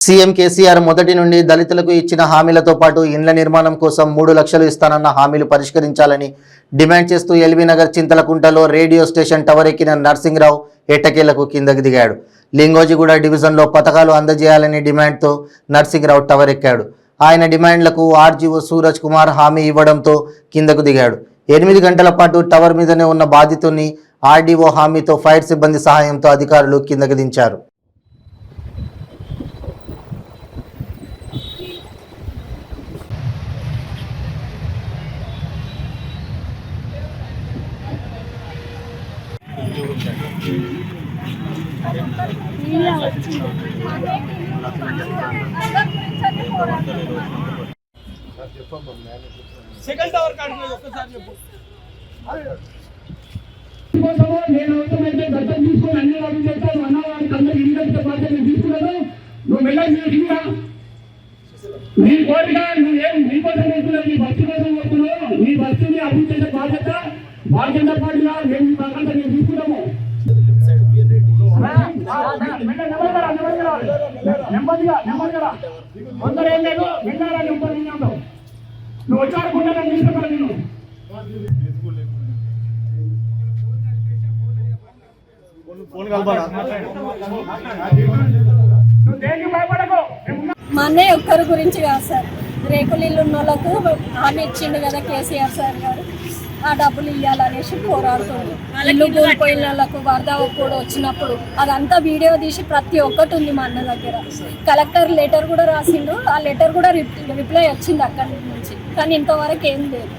CM KCR మొదటి నుండి దళితులకు ఇచ్చిన హామీలతో పాటు ఇండ్ల నిర్మాణం కోసం మూడు లక్షలు ఇస్తానన్న హామీలు పరిష్కరించాలని డిమాండ్ చేస్తూ ఎల్బీ నగర్ చింతలకుంటలో రేడియో స్టేషన్ టవర్ ఎక్కిన నర్సింగ్రావు ఎట్టకేలకు కిందకి దిగాడు. లింగోజిగూడ డివిజన్లో పథకాలు అందజేయాలని డిమాండ్తో నర్సింగ్రావు టవర్ ఎక్కాడు. ఆయన డిమాండ్లకు ఆర్జీఓ సూరజ్ కుమార్ హామీ ఇవ్వడంతో కిందకు దిగాడు. ఎనిమిది గంటల పాటు టవర్ మీదనే ఉన్న బాధితుని ఆర్డీఓ హామీతో ఫైర్ సిబ్బంది సహాయంతో అధికారులు కిందకి దించారు. సెకండ్ అవర్ కాడికి ఒక్కసారి చెప్పు. నేను అవసరమైతే దత్తత తీసుకొని అన్ని వాళ్ళు చేస్తాను. అన్న అందరికి ఇండియన్ బాధ్యత తీసుకున్నాను. నువ్వు వెళ్ళాలి నీ కోరిక నువ్వేం నీ కోసం వెళ్తున్నావు నీ భక్తి కోసం వస్తున్నావు నీ భక్తిని అభివృద్ధి చేసే బాధ్యత భారతీయ జనతా పార్టీగా మేము నెమ్మదిగా నెమ్మదిగా ఏం లేదు నువ్వు తీసుకున్నాను నేను మా అన్నయ్య ఒక్కరి గురించి కాదు సార్. రేకులు ఇల్లు ఉన్న వాళ్ళకు హామీ ఇచ్చిండు కదా కేసీఆర్ సార్ గారు. ఆ డబ్బులు ఇవ్వాలనేసి పోరాడుతుంది. ఇల్లు కూలిపోయిన వాళ్ళకు వరద కూడా వచ్చినప్పుడు అదంతా వీడియో తీసి ప్రతి ఒక్కటి ఉంది మా అన్న దగ్గర. కలెక్టర్ లెటర్ కూడా రాసిండు. ఆ లెటర్ కూడా రిప్- రిప్లై వచ్చింది అక్కడి నుంచి. కానీ ఇంతవరకు ఏం లేదు.